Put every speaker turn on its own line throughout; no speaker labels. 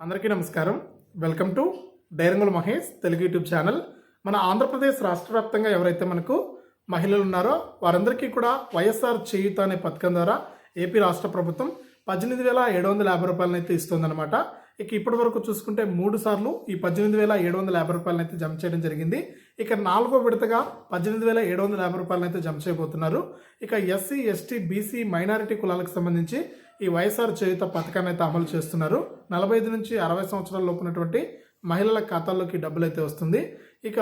అందరికీ నమస్కారం. Welcome to డైరంగుల మహేష్ తెలుగు యూట్యూబ్ ఛానల్. మన ఆంధ్రప్రదేశ్ రాష్ట్ర వ్యాప్తంగా ఎవరైతే మనకు మహిళలు ఉన్నారో వారందరికీ కూడా వైఎస్ఆర్ చేయూత అనే పథకం ద్వారా ఏపీ రాష్ట్ర ప్రభుత్వం పద్దెనిమిది వేల ఏడు వందల యాభై రూపాయలను అయితే ఇస్తుందన్నమాట. ఇక ఇప్పటి వరకు చూసుకుంటే మూడు సార్లు ఈ పద్దెనిమిది వేల ఏడు వందల యాభై రూపాయలను అయితే జమ చేయడం జరిగింది. ఇక నాలుగో విడతగా పద్దెనిమిది వేల ఏడు వందల యాభై రూపాయలను అయితే జమ చేయబోతున్నారు. ఇక ఎస్సీ ఎస్టీ బీసీ మైనారిటీ కులాలకు సంబంధించి ఈ వైఎస్ఆర్ చేయుత పథకాన్ని అయితే అమలు చేస్తున్నారు. నలభై ఐదు నుంచి అరవై సంవత్సరాల లోపు ఉన్నటువంటి మహిళల ఖాతాల్లోకి డబ్బులు అయితే వస్తుంది. ఇక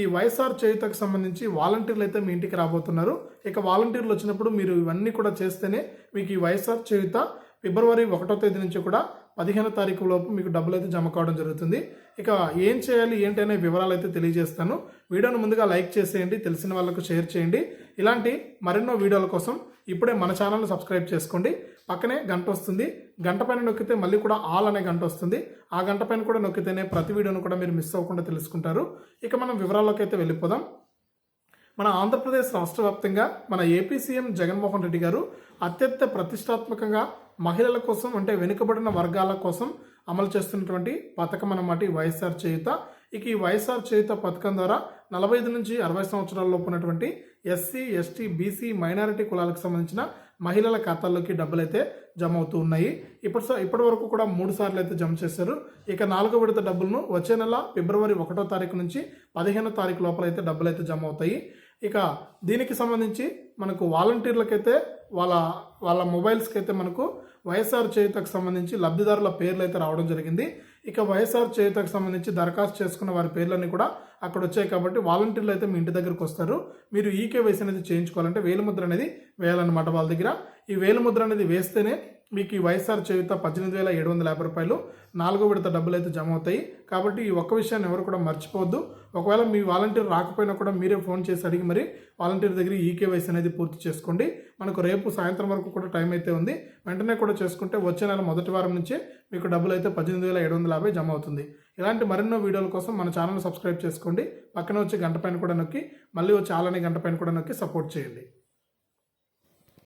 ఈ వైఎస్ఆర్ చేయుతకు సంబంధించి వాలంటీర్లు అయితే మీ ఇంటికి రాబోతున్నారు. ఇక వాలంటీర్లు వచ్చినప్పుడు మీరు ఇవన్నీ కూడా చేస్తేనే మీకు ఈ వైఎస్ఆర్ చేయుత ఫిబ్రవరి ఒకటో తేదీ నుంచి కూడా పదిహేను తారీఖు లోపు మీకు డబ్బులు అయితే జమ కావడం జరుగుతుంది. ఇక ఏం చేయాలి ఏంటి అనే వివరాలు అయితే తెలియజేస్తాను. వీడియోను ముందుగా లైక్ చేసేయండి తెలిసిన వాళ్ళకు షేర్ చేయండి. ఇలాంటి మరెన్నో వీడియోల కోసం ఇప్పుడే మన ఛానల్ని సబ్స్క్రైబ్ చేసుకోండి. పక్కనే గంట వస్తుంది. గంట పైన నొక్కితే మళ్ళీ కూడా ఆల్ అనే గంట వస్తుంది. ఆ గంట పైన కూడా నొక్కితేనే ప్రతి వీడియోను కూడా మీరు మిస్ అవ్వకుండా తెలుసుకుంటారు. ఇక మనం వివరాల్లోకి అయితే వెళ్ళిపోదాం. మన ఆంధ్రప్రదేశ్ రాష్ట్ర వ్యాప్తంగా మన ఏపీ సీఎం జగన్మోహన్ రెడ్డి గారు అత్యంత ప్రతిష్టాత్మకంగా మహిళల కోసం అంటే వెనుకబడిన వర్గాల కోసం అమలు చేస్తున్నటువంటి పథకం అన్నమాట ఈ వైఎస్ఆర్ చేయుత. ఇక ఈ వైఎస్ఆర్ చేయుత పథకం ద్వారా నలభై ఐదు నుంచి అరవై సంవత్సరాలలోపు ఉన్నటువంటి ఎస్సీ ఎస్టీ బీసీ మైనారిటీ కులాలకు సంబంధించిన మహిళల ఖాతాల్లోకి డబ్బులు అయితే జమ అవుతూ ఉన్నాయి ఇప్పుడు ఇప్పటి వరకు కూడా మూడు సార్లు అయితే జమ చేశారు. ఇక నాలుగో విడత డబ్బులను వచ్చే నెల ఫిబ్రవరి ఒకటో తారీఖు నుంచి పదిహేనో తారీఖు లోపల అయితే డబ్బులు అయితే జమ అవుతాయి ఇక దీనికి సంబంధించి మనకు వాలంటీర్లకైతే వాళ్ళ వాళ్ళ మొబైల్స్కి అయితే మనకు వైఎస్ఆర్ చేయుతకు సంబంధించి లబ్ధిదారుల పేర్లు అయితే రావడం జరిగింది. ఇక వైఎస్ఆర్ చేయుతకు సంబంధించి దరఖాస్తు చేసుకున్న వారి పేర్లన్నీ కూడా అక్కడ వచ్చాయి కాబట్టి వాలంటీర్లు అయితే మీ ఇంటి దగ్గరకు వస్తారు. మీరు ఈకేవైసీ అనేది చేయించుకోవాలంటే వేలుముద్ర అనేది వేయాలన్నమాట వాళ్ళ దగ్గర. ఈ వేలుముద్ర అనేది వేస్తేనే మీకు ఈ వైఎస్ఆర్ చేయుత పద్దెనిమిది వేల ఏడు వందల యాభై రూపాయలు నాలుగో విడత డబ్బులు అయితే జమ అవుతాయి. కాబట్టి ఈ ఒక్క విషయాన్ని ఎవరు కూడా మర్చిపోవద్దు. ఒకవేళ మీ వాలంటీర్ రాకపోయినా కూడా మీరే ఫోన్ చేసి అడిగి మరి వాలంటీర్ దగ్గర ఈకేవైసీ అనేది పూర్తి చేసుకోండి. మనకు రేపు సాయంత్రం వరకు కూడా టైం అయితే ఉంది. వెంటనే కూడా చేసుకుంటే వచ్చే నెల మొదటి వారం నుంచే మీకు డబ్బులు అయితే పద్దెనిమిది వేల ఏడు వందల యాభై జమ అవుతుంది. ఇలాంటి మరెన్నో వీడియోల కోసం మన ఛానల్ సబ్స్క్రైబ్ చేసుకోండి. పక్కన వచ్చి గంట పైన కూడా నొక్కి మళ్ళీ వచ్చి ఆలని గంట పైన కూడా నొక్కి సపోర్ట్ చేయండి.